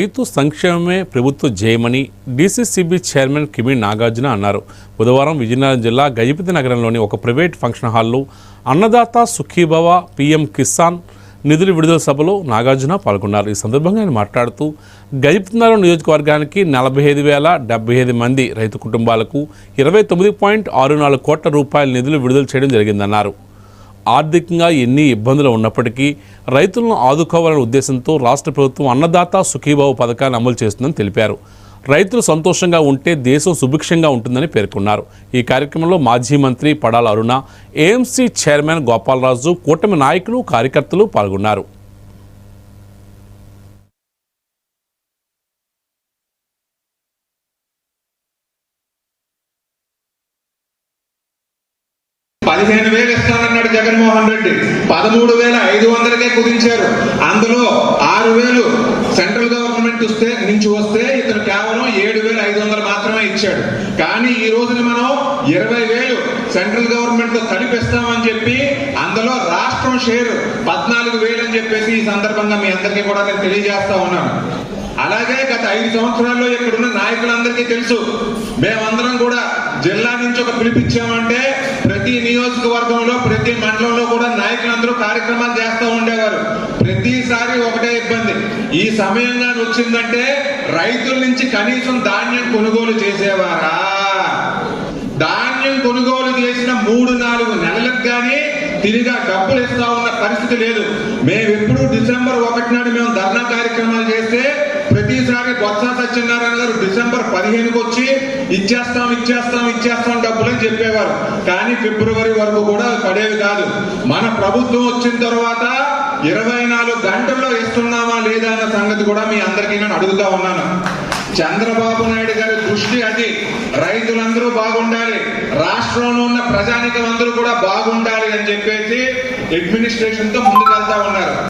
రైతు సంక్షేమమే ప్రభుత్వ జయమని డీసీసీబీ చైర్మన్ కిమి నాగార్జున అన్నారు. బుధవారం విజయనగరం జిల్లా గజపతి నగరంలోని ఒక ప్రైవేట్ ఫంక్షన్ హాల్లో అన్నదాత సుఖీభవ పిఎం కిసాన్ నిధుల విడుదల సభలో నాగార్జున పాల్గొన్నారు. ఈ సందర్భంగా ఆయన మాట్లాడుతూ గజపతి నగరం నియోజకవర్గానికి నలభై ఐదు వేల డెబ్బై ఐదు మంది రైతు కుటుంబాలకు ఇరవై తొమ్మిది పాయింట్ ఆరు నాలుగు కోట్ల రూపాయల నిధులు విడుదల చేయడం జరిగిందన్నారు. ఆర్థికంగా ఎన్ని ఇబ్బందులు ఉన్నప్పటికీ రైతులను ఆదుకోవాలనే ఉద్దేశంతో రాష్ట్ర ప్రభుత్వం అన్నదాత సుఖీభావ పథకాన్ని అమలు చేస్తుందని తెలిపారు. రైతులు సంతోషంగా ఉంటే దేశం సుభిక్షంగా ఉంటుందని పేర్కొన్నారు. ఈ కార్యక్రమంలో మాజీ మంత్రి పడాల అరుణ ఏఎంసీ చైర్మన్ గోపాలరాజు కూటమి నాయకులు కార్యకర్తలు పాల్గొన్నారు. పదిహేను వేలు ఇస్తానన్నాడు జగన్మోహన్ రెడ్డి. పదమూడు వేల ఐదు వందలకే కుదించారు. అందులో ఆరు వేలు సెంట్రల్ గవర్నమెంట్ వస్తే నుంచి వస్తే ఇతను కేవలం ఏడు వేల ఐదు వందలు మాత్రమే ఇచ్చాడు. కానీ ఈ రోజున మనం ఇరవై వేలు సెంట్రల్ గవర్నమెంట్తో తడిపిస్తామని చెప్పి అందులో రాష్ట్రం షేర్ పద్నాలుగు వేలు అని చెప్పేసి ఈ సందర్భంగా మీ అందరికీ కూడా నేను తెలియజేస్తా ఉన్నాను. అలాగే గత ఐదు సంవత్సరాల్లో ఇక్కడున్న నాయకులందరికీ తెలుసు. మేమందరం కూడా జిల్లా నుంచి ఒక పిలిపించామంటే ప్రతి నియోజకవర్గంలో ప్రతి మండలంలో కూడా నాయకులందరూ కార్యక్రమాలు చేస్తూ ఉండేవారు. ప్రతిసారి ఒకటే ఇబ్బంది. ఈ సమయంగా వచ్చిందంటే రైతుల నుంచి కనీసం ధాన్యం కొనుగోలు చేసేవారా? ధాన్యం కొనుగోలు చేసిన మూడు నాలుగు నెలలకు కానీ తిరిగా డబ్బులు ఇస్తా ఉన్న పరిస్థితి లేదు. మేము ఎప్పుడు డిసెంబర్ ఒకటి నాడు మేము ధర్నా కార్యక్రమాలు చేస్తే ప్రతిసారి బొత్స సత్యనారాయణ గారు డిసెంబర్ పదిహేనుకి వచ్చి ఇచ్చేస్తాం ఇచ్చేస్తాం ఇచ్చేస్తాం డబ్బులు అని చెప్పేవారు. కానీ ఫిబ్రవరి వరకు కూడా పడేవి కాదు. మన ప్రభుత్వం వచ్చిన తర్వాత ఇరవై నాలుగు గంటల్లో ఇస్తున్నామా లేదా అన్న సంగతి కూడా మీ అందరికీ నేను అడుగుతా ఉన్నాను. చంద్రబాబు నాయుడు గారి దృష్టి అది. రైతులందరూ బాగుండాలి. రాష్ట్రంలో ఉన్న ప్రజానికం అందరూ కూడా బాగుండాలి అని చెప్పేసి అడ్మినిస్ట్రేషన్తో ముందుకెళ్తా ఉన్నారు.